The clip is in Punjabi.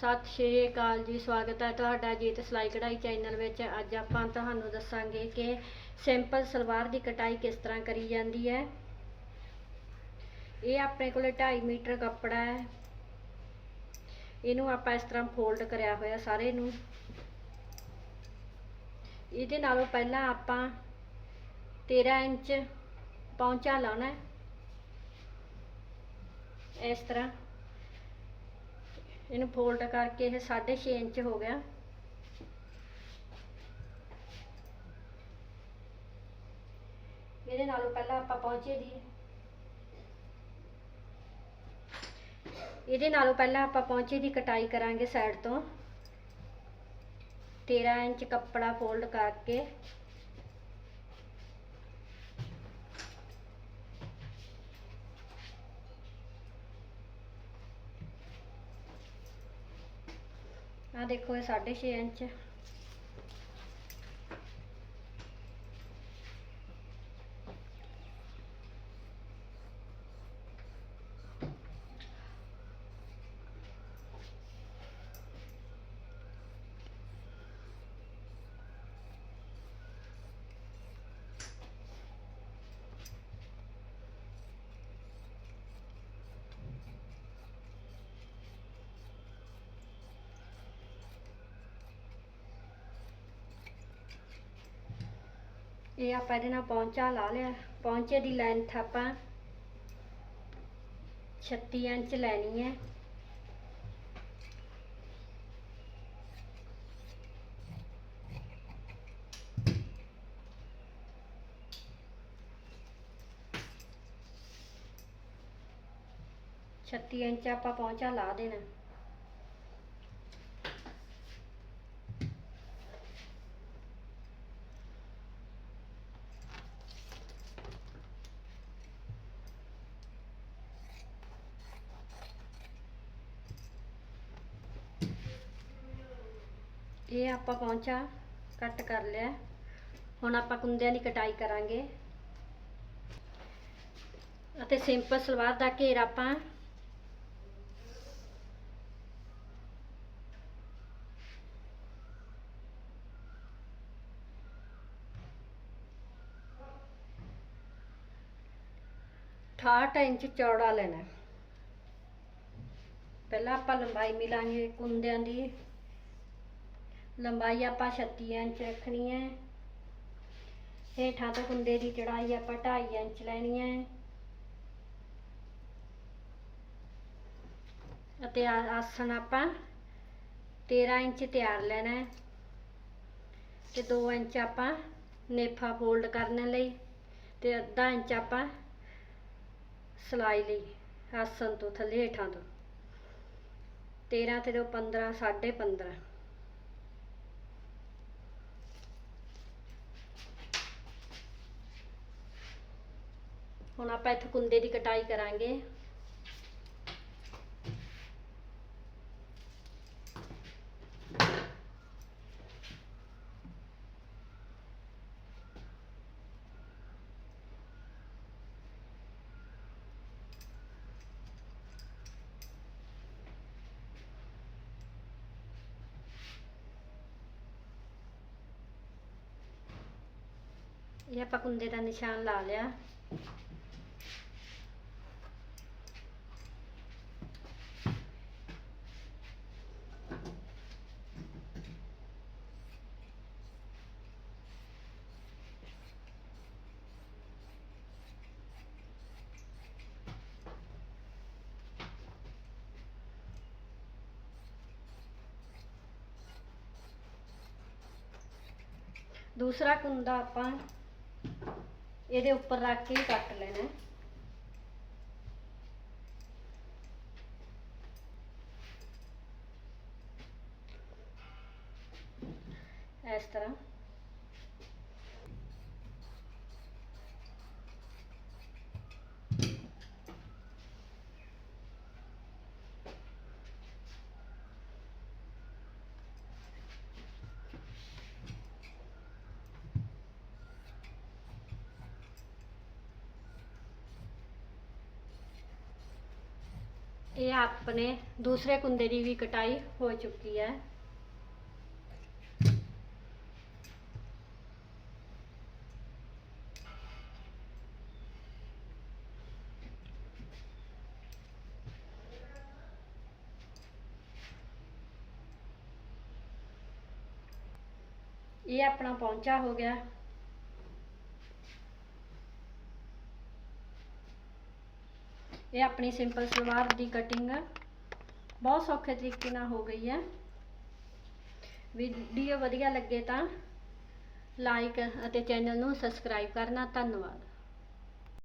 ਸਤਿ ਸ਼੍ਰੀ ਅਕਾਲ ਜੀ, ਸਵਾਗਤ ਹੈ ਤੁਹਾਡਾ ਜੀਤ ਸਿਲਾਈ ਕਢਾਈ ਚੈਨਲ ਵਿੱਚ। ਅੱਜ ਆਪਾਂ ਤੁਹਾਨੂੰ ਦੱਸਾਂਗੇ ਕਿ ਸਿੰਪਲ ਸਲਵਾਰ ਦੀ ਕਟਾਈ ਕਿਸ ਤਰ੍ਹਾਂ ਕਰੀ ਜਾਂਦੀ ਹੈ। ਇਹ ਆਪਣੇ ਕੋਲੇ 2.5 ਮੀਟਰ ਕੱਪੜਾ ਹੈ। ਇਹਨੂੰ ਆਪਾਂ ਇਸ ਤਰ੍ਹਾਂ ਫੋਲਡ ਕਰਿਆ ਹੋਇਆ ਸਾਰੇ ਨੂੰ। ਇਹਦੇ ਨਾਲੋਂ ਪਹਿਲਾਂ ਆਪਾਂ 13 ਇੰਚ ਪੌਂਚਾ ਲਾਉਣਾ ਇਸ ਤਰ੍ਹਾਂ। ਇਹਨੂੰ ਫੋਲਡ ਕਰਕੇ ਇਹ 6.5 ਇੰਚ ਹੋ ਗਿਆ। ਇਹਦੇ ਨਾਲੋਂ ਪਹਿਲਾਂ ਆਪਾਂ ਪਹੁੰਚੇ ਦੀ ਇਹਦੇ ਨਾਲੋਂ ਪਹਿਲਾਂ ਆਪਾਂ ਪਹੁੰਚੇ ਦੀ ਕਟਾਈ ਕਰਾਂਗੇ ਸਾਈਡ ਤੋਂ। 13 ਇੰਚ ਕੱਪੜਾ ਫੋਲਡ ਕਰਕੇ ਆ ਦੇਖੋ ਇਹ 6.5 ਇੰਚ ਇਹ ਆਪਾਂ ਇਹਦੇ ਨਾਲ ਪੌਂਚਾ ਲਾ ਲਿਆ। ਪੌਂਚੇ ਦੀ ਲੈਂਥ ਆਪਾਂ 36 ਇੰਚ ਲੈਣੀ ਹੈ। ਛੱਤੀ ਇੰਚ ਆਪਾਂ ਪਹੁੰਚਾ ਲਾ ਦੇਣਾ। ਇਹ ਆਪਾਂ ਪਹੁੰਚਾ ਕੱਟ ਕਰ ਲਿਆ। ਹੁਣ ਆਪਾਂ ਕੁੰਦਿਆਂ ਦੀ ਕਟਾਈ ਕਰਾਂਗੇ। ਅਤੇ ਸਿੰਪਲ ਸਲਵਾਰ ਦਾ ਘੇਰਾ ਆਪਾਂ ਅਠਾਹਠ ਇੰਚ ਚੌੜਾ ਲੈਣਾ। ਪਹਿਲਾਂ ਆਪਾਂ ਲੰਬਾਈ ਮਿਲਾਂਗੇ ਕੁੰਦਿਆਂ ਦੀ। ਲੰਬਾਈ ਆਪਾਂ 36 ਇੰਚ ਰੱਖਣੀ ਹੈ। ਹੇਠਾਂ ਤੋਂ ਕੁੰਡੇ ਦੀ ਚੜਾਈ ਆਪਾਂ 2.5 ਇੰਚ ਲੈਣੀ ਹੈ। ਅਤੇ ਆਸਣ ਆਪਾਂ 13 ਇੰਚ ਤਿਆਰ ਲੈਣਾ ਹੈ। ਤੇ 2 ਇੰਚ ਆਪਾਂ ਨੇਫਾ ਫੋਲਡ ਕਰਨ ਲਈ ਤੇ ਅੱਧਾ ਇੰਚ ਆਪਾਂ ਸਲਾਈ ਲਈ, ਆਸਣ ਤੋਂ ਥੱਲੇ ਹੇਠਾਂ ਤੋਂ। 13 ਤੇ ਦੋ 15 15.5 ਹੁਣ ਆਪਾਂ ਇੱਥੇ ਕੁੰਦੇ ਦੀ ਕਟਾਈ ਕਰਾਂਗੇ। ਇਹ ਆਪਾਂ ਕੁੰਦੇ ਦਾ ਨਿਸ਼ਾਨ ਲਾ ਲਿਆ। ਦੂਸਰਾ ਕੁੰਦਾ ਆਪਾਂ ਇਹਦੇ ਉੱਪਰ ਰੱਖ ਕੇ ਕੱਟ ਲੈਣਾ। ਇਸ ਤਰ੍ਹਾਂ। ਇਹ ਆਪਣੇ ਦੂਸਰੇ ਕੁੰਦੇ ਦੀ ਵੀ ਕਟਾਈ ਹੋ ਚੁੱਕੀ ਹੈ ਇਹ ਆਪਣਾ ਪਹੁੰਚਾ ਹੋ ਗਿਆ ਇਹ ਆਪਣੀ ਸਿੰਪਲ ਸਲਵਾਰ ਦੀ ਕਟਿੰਗ ਬਹੁਤ ਸੌਖੇ ਤਰੀਕੇ ਨਾਲ ਹੋ ਗਈ ਹੈ ਵੀਡੀਓ ਵਧੀਆ ਲੱਗੇ ਤਾਂ ਲਾਈਕ ਅਤੇ ਚੈਨਲ ਨੂੰ ਸਬਸਕ੍ਰਾਈਬ ਕਰਨਾ। ਧੰਨਵਾਦ।